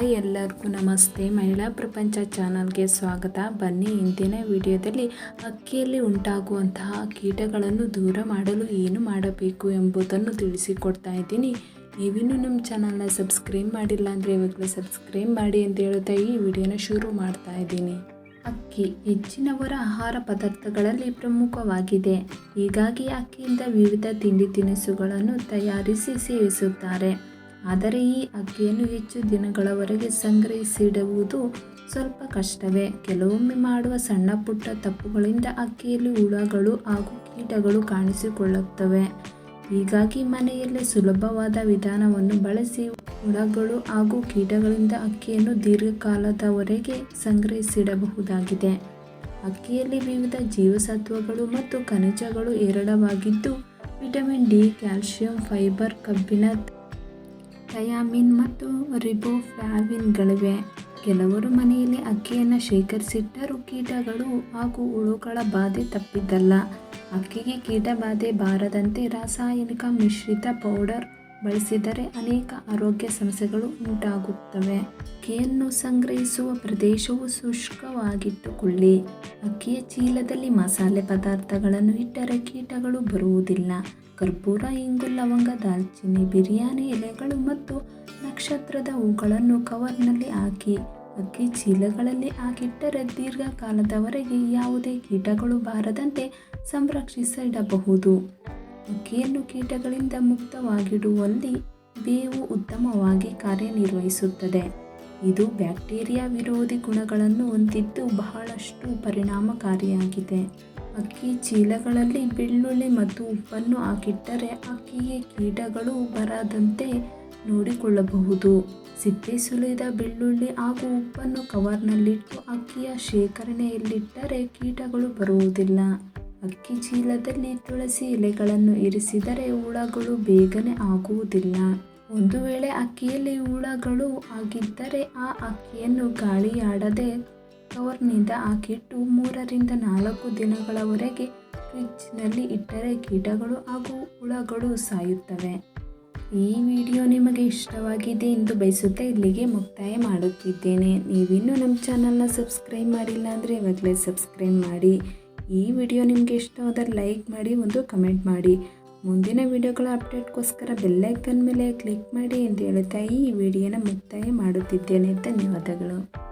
Hi ಎಲ್ಲರಿಗೂ ನಮಸ್ತೆ. ಮಹಿಳಾ ಪ್ರಪಂಚ ಚಾನಲ್ಗೆ ಸ್ವಾಗತ. ಬನ್ನಿ, ಇಂದಿನ ವಿಡಿಯೋದಲ್ಲಿ ಅಕ್ಕಿಯಲ್ಲಿ ಉಂಟಾಗುವಂತಹ ಕೀಟಗಳನ್ನು ದೂರ ಮಾಡಲು ಏನು ಮಾಡಬೇಕು ಎಂಬುದನ್ನು ತಿಳಿಸಿಕೊಡ್ತಾ ಇದ್ದೀನಿ. ನೀವಿನ್ನೂ ನಮ್ಮ ಚಾನಲ್ನ ಸಬ್ಸ್ಕ್ರೈಬ್ ಮಾಡಿಲ್ಲ ಅಂದರೆ ಇವಾಗಲೇ ಸಬ್ಸ್ಕ್ರೈಬ್ ಮಾಡಿ ಅಂತ ಹೇಳ್ತಾ ಈ ವಿಡಿಯೋನ ಶುರು ಮಾಡ್ತಾ ಇದ್ದೀನಿ. ಅಕ್ಕಿ ಹೆಚ್ಚಿನವರ ಆಹಾರ ಪದಾರ್ಥಗಳಲ್ಲಿ ಪ್ರಮುಖವಾಗಿದೆ. ಹೀಗಾಗಿ ಅಕ್ಕಿಯಿಂದ ವಿವಿಧ ತಿಂಡಿ ತಿನಿಸುಗಳನ್ನು ತಯಾರಿಸಿ ಸೇವಿಸುತ್ತಾರೆ. ಆದರೆ ಈ ಅಕ್ಕಿಯನ್ನು ಹೆಚ್ಚು ದಿನಗಳವರೆಗೆ ಸಂಗ್ರಹಿಸಿಡುವುದು ಸ್ವಲ್ಪ ಕಷ್ಟವೇ. ಕೆಲವೊಮ್ಮೆ ಮಾಡುವ ಸಣ್ಣ ಪುಟ್ಟ ತಪ್ಪುಗಳಿಂದ ಅಕ್ಕಿಯಲ್ಲಿ ಹುಳಗಳು ಹಾಗೂ ಕೀಟಗಳು ಕಾಣಿಸಿಕೊಳ್ಳುತ್ತವೆ. ಹೀಗಾಗಿ ಮನೆಯಲ್ಲೇ ಸುಲಭವಾದ ವಿಧಾನವನ್ನು ಬಳಸಿ ಹುಳಗಳು ಹಾಗೂ ಕೀಟಗಳಿಂದ ಅಕ್ಕಿಯನ್ನು ದೀರ್ಘಕಾಲದವರೆಗೆ ಸಂಗ್ರಹಿಸಿಡಬಹುದಾಗಿದೆ. ಅಕ್ಕಿಯಲ್ಲಿ ವಿವಿಧ ಜೀವಸತ್ವಗಳು ಮತ್ತು ಖನಿಜಗಳು ಹೇರಳವಾಗಿದ್ದು, ವಿಟಮಿನ್ ಡಿ, ಕ್ಯಾಲ್ಸಿಯಂ, ಫೈಬರ್, ಕಬ್ಬಿಣ ಥಯಾಮಿನ್ ಮತ್ತು ರಿಬೋಫ್ಲಾವಿನ್ಗಳಿವೆ ಕೆಲವರು ಮನೆಯಲ್ಲಿ ಅಕ್ಕಿಯನ್ನು ಶೇಖರಿಸಿಟ್ಟರೂ ಕೀಟಗಳು ಹಾಗೂ ಹುಳುಗಳ ಬಾಧೆ ತಪ್ಪಿದ್ದಲ್ಲ. ಅಕ್ಕಿಗೆ ಕೀಟ ಬಾಧೆ ಬಾರದಂತೆ ರಾಸಾಯನಿಕ ಮಿಶ್ರಿತ ಪೌಡರ್ ಬಳಸಿದರೆ ಅನೇಕ ಆರೋಗ್ಯ ಸಮಸ್ಯೆಗಳು ಉಂಟಾಗುತ್ತವೆ. ಅಕ್ಕಿಯನ್ನು ಸಂಗ್ರಹಿಸುವ ಪ್ರದೇಶವು ಶುಷ್ಕವಾಗಿಟ್ಟುಕೊಳ್ಳಿ. ಅಕ್ಕಿಯ ಚೀಲದಲ್ಲಿ ಮಸಾಲೆ ಪದಾರ್ಥಗಳನ್ನು ಇಟ್ಟರೆ ಕೀಟಗಳು ಬರುವುದಿಲ್ಲ. ಕರ್ಪೂರ, ಇಂಗು, ಲವಂಗ ದಾಲ್ಚಿನ್ನಿ ಬಿರಿಯಾನಿ, ಎಲೆಗಳು ಮತ್ತು ನಕ್ಷತ್ರದ ಹೂಗಳನ್ನು ಕವರ್ನಲ್ಲಿ ಹಾಕಿ. ಅಕ್ಕಿ ಚೀಲಗಳಲ್ಲಿ ಹಾಕಿಟ್ಟರೆ ದೀರ್ಘಕಾಲದವರೆಗೆ ಯಾವುದೇ ಕೀಟಗಳು ಬಾರದಂತೆ ಸಂರಕ್ಷಿಸಿಡಬಹುದು ಅಕ್ಕಿಯನ್ನು ಕೀಟಗಳಿಂದ ಮುಕ್ತವಾಗಿಡುವಲ್ಲಿ ಬೇವು ಉತ್ತಮವಾಗಿ ಕಾರ್ಯನಿರ್ವಹಿಸುತ್ತದೆ. ಇದು ಬ್ಯಾಕ್ಟೀರಿಯಾ ವಿರೋಧಿ ಗುಣಗಳನ್ನು ಹೊಂದಿದ್ದು ಬಹಳಷ್ಟು ಪರಿಣಾಮಕಾರಿಯಾಗಿದೆ. ಅಕ್ಕಿ ಚೀಲಗಳಲ್ಲಿ ಬೆಳ್ಳುಳ್ಳಿ ಮತ್ತು ಉಪ್ಪನ್ನು ಹಾಕಿಟ್ಟರೆ ಅಕ್ಕಿಗೆ ಕೀಟಗಳು ಬರದಂತೆ ನೋಡಿಕೊಳ್ಳಬಹುದು. ಸಿಪ್ಪೆ ಸುಲಿದ ಬೆಳ್ಳುಳ್ಳಿ ಹಾಗೂ ಉಪ್ಪನ್ನು ಕವರ್ನಲ್ಲಿಟ್ಟು ಅಕ್ಕಿಯ ಶೇಖರಣೆಯಲ್ಲಿಟ್ಟರೆ ಕೀಟಗಳು ಬರುವುದಿಲ್ಲ. ಅಕ್ಕಿ ಚೀಲದಲ್ಲಿ ತುಳಸಿ ಎಲೆಗಳನ್ನು ಇರಿಸಿದರೆ ಹುಳಗಳು ಬೇಗನೆ ಆಗುವುದಿಲ್ಲ. ಒಂದು ವೇಳೆ ಅಕ್ಕಿಯಲ್ಲಿ ಹುಳಗಳು ಆಗಿದ್ದರೆ ಆ ಅಕ್ಕಿಯನ್ನು ಗಾಳಿಯಾಡದೆ ಕವರ್ನಿಂದ ಹಾಕಿಟ್ಟು ಮೂರರಿಂದ ನಾಲ್ಕು ದಿನಗಳವರೆಗೆ ಫ್ರಿಜ್ನಲ್ಲಿ ಇಟ್ಟರೆ ಕೀಟಗಳು ಹಾಗೂ ಹುಳಗಳು ಸಾಯುತ್ತವೆ. ಈ ವಿಡಿಯೋ ನಿಮಗೆ ಇಷ್ಟವಾಗಿದೆ ಎಂದು ಬಯಸುತ್ತಾ ಇಲ್ಲಿಗೆ ಮುಕ್ತಾಯ ಮಾಡುತ್ತಿದ್ದೇನೆ. ನೀವಿನ್ನೂ ನಮ್ಮ ಚಾನಲ್ನ ಸಬ್ಸ್ಕ್ರೈಬ್ ಮಾಡಿಲ್ಲ ಅಂದರೆ ಇವಾಗಲೇ ಸಬ್ಸ್ಕ್ರೈಬ್ ಮಾಡಿ. ಈ ವಿಡಿಯೋ ನಿಮಗೆ ಇಷ್ಟವಾದರೆ ಲೈಕ್ ಮಾಡಿ, ಒಂದು ಕಮೆಂಟ್ ಮಾಡಿ. ಮುಂದಿನ ವಿಡಿಯೋಗಳ ಅಪ್ಡೇಟ್ಗೋಸ್ಕರ ಬೆಲ್ಲೈಕನ್ ಮೇಲೆ ಕ್ಲಿಕ್ ಮಾಡಿ ಎಂದು ಹೇಳುತ್ತಾ ಈ ವಿಡಿಯೋನ ಮುಕ್ತಾಯ ಮಾಡುತ್ತಿದ್ದೇನೆ. ಧನ್ಯವಾದಗಳು.